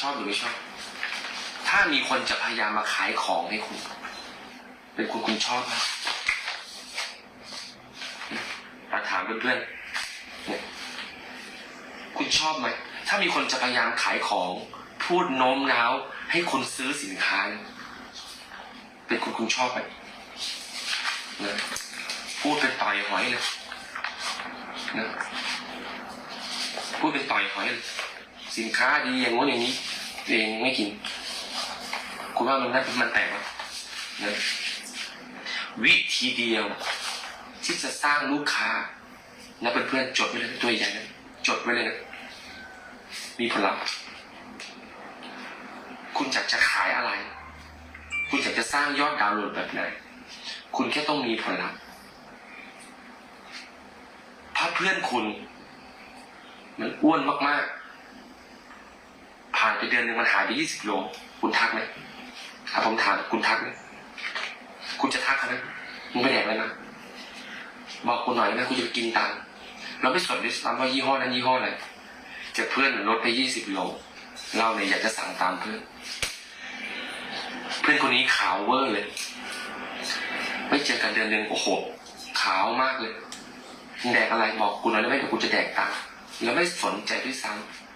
ชอบหรือไม่ชอบ ถ้ามีคนจะพยายามมาขายของให้คุณ เป็นคุณคุณชอบไหมมาถามเพื่อนๆคุณชอบไหม ถ้ามีคนจะพยายามขายของ พูดโน้มน้าว ให้คุณซื้อสินค้า เป็นคุณคุณชอบไหมนะพูดเป็นต่อยหอยเลยนะพูดเป็นต่อยหอยเลย สินค้าดีอย่างงู้นอย่างนี้ตัวเองไม่กินคุณว่ามันน่ามันแตกไหมนะวิธีเดียว ที่จะสร้างลูกค้านะเพื่อนๆจดไว้เลยตัวใหญ่นะจดไว้เลยนะมีผลลัพธ์คุณอยากจะขายอะไร คุณอยากจะสร้างยอดดาวน์โหลดแบบไหนคุณแค่ต้องมีผลลัพธ์ถ้าเพื่อนคุณ มันอ้วนมากๆ ไปเดือนหนึ่งมันหายไปยี่สิบโล คุณทักไหมถ้าผมถามคุณทักไหมคุณจะทักเขาไหมมึงไปแดกเลยนะ บอกกูหน่อยนะกูจะไปกินตังเราไม่สนด้วยซ้ำว่ายี่ห้อนั้นยี่ห้ออะไรจะเพื่อนลดไปยี่สิบโล เราเนี่ยอยากจะสั่งตามเพื่อน เพื่อนคนนี้ขาวเวอร์เลย ไม่เจอกันเดือนหนึ่งโอ้โห ขาวมากเลยแดกอะไรบอกกูหน่อยได้ไหมเดี๋ยวกูจะแดกตามแล้วไม่สนใจด้วยซ้ำ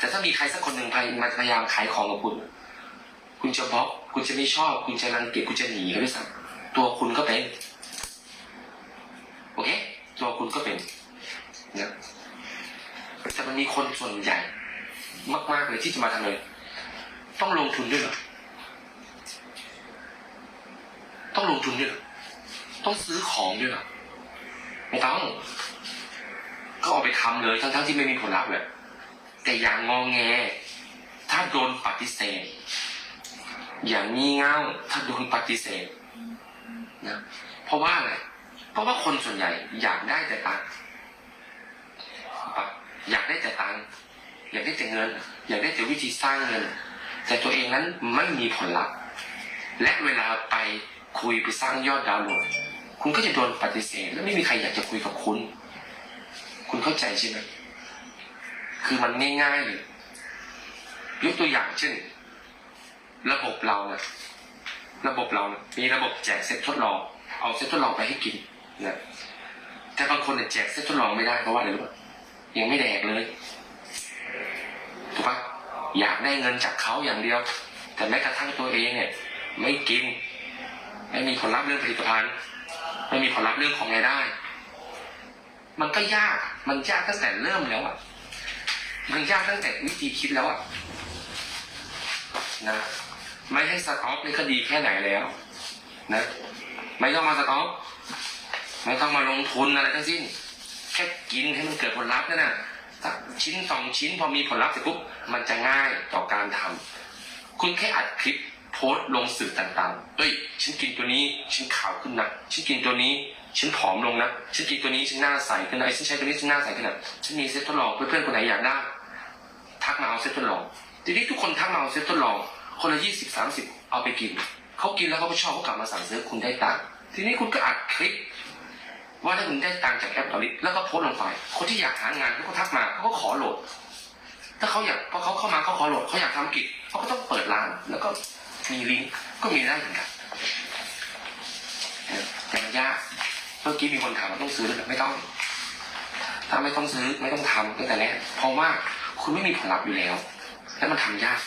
แต่ถ้ามีใครสักคนหนึ่งพยายามขายของกับคุณ คุณจะบล็อก คุณจะไม่ชอบ คุณจะรังเกียจคุณจะหนีเขาด้วยซ้ำตัวคุณก็เป็นโอเคตัวคุณก็เป็นนะแต่มันมีคนส่วนใหญ่ มาก ๆ เลยที่จะมาทำเลย ต้องลงทุนด้วยหรอต้องลงทุนด้วยหรอต้องซื้อของด้วยหรอไม่ต้อง ก็เอาไปทำเลยทั้งๆที่ไม่มีผลลัพธ์เลย แต่อย่างงองแง ถ้าโดนปฏิเสธ อย่างงี่เง่าถ้าโดนปฏิเสธนะเพราะว่าอะไรเพราะว่าคนส่วนใหญ่อยากได้แต่ตังค์อยากได้แต่ตังค์อยากได้แต่เงิน อยากได้แต่วิธีสร้างเงิน แต่ตัวเองนั้นไม่มีผลลัพธ์และเวลาไปคุยไปสร้างยอดดาวน์โหลด คุณก็จะโดนปฏิเสธ และไม่มีใครอยากจะคุยกับคุณ คุณเข้าใจใช่ไหม คือมันง่ายๆเลยยกตัวอย่างเช่น ระบบเรานะระบบเรานะมีระบบแจกเซ็ตทดลอง เอาเซ็ตทดลองไปให้กินนะแต่บางคนเนี่ยแจกเซ็ตทดลองไม่ได้เพราะว่าอะไรรู้ป่ะยังไม่แดกเลยถูกปะอยากได้เงินจากเขาอย่างเดียว แต่แม้กระทั่งตัวเองเนี่ย ไม่กิน ไม่มีผลลัพธ์เรื่องผลิตภัณฑ์ไม่มีผลลัพธ์เรื่องของรายได้ มันก็ยากมันยากตั้งแต่เริ่มแล้วอะ มันยากตั้งแต่วิธีคิดแล้วอะนะไม่ให้สต็อกนี่ก็ดีแค่ไหนแล้วนะไม่ต้องมาสต็อกไม่ต้องมาลงทุนอะไรทั้งสิ้น แค่กินให้มันเกิดผลลัพธ์นั่นนะสักชิ้นสองชิ้นพอมีผลลัพธ์เสร็จปุ๊บมันจะง่ายต่อการทำคุณแค่อัดคลิปโพสต์ลงสื่อต่างๆเอ้ยฉันกินตัวนี้ฉันขาวขึ้นนะฉันกินตัวนี้ฉันผอมลงนะฉันกินตัวนี้ฉันหน้าใสขึ้นนะฉันใช้ตัวนี้ฉันหน้าใสขึ้นนะฉันมีเซ็ตทดลองเพื่อนๆคนไหนอยากได้ ทักมาเอาเซ็ตทดลองทีนี้ทุกคนทักมาเอาเซ็ตทดลอง คนละยี่สิบสามสิบเอาไปกินเขากินแล้วเขาก็ชอบเขากลับมาสั่งซื้อคุณได้ตังค์ทีนี้คุณก็อัดคลิป ว่าถ้าคุณได้ตังค์จากแอปตอริแล้วก็โพสลงไป คนที่อยากหางานเขาก็ทักมาเขาก็ขอโหลด ถ้าเขาอยากพอเขาเข้ามาเขาขอโหลดเขาอยากทำกิจเขาก็ต้องเปิดร้าน แล้วก็มีลิงก์ก็มีได้เหมือนกันแต่มันยากเมื่อกี้มีคนถามว่าต้องซื้อหรือไม่ต้อง ถ้าไม่ต้องซื้อไม่ต้องทำตั้งแต่แรกเพราะว่า คุณไม่มีผลลัพธ์อยู่แล้ว และมันทำยาก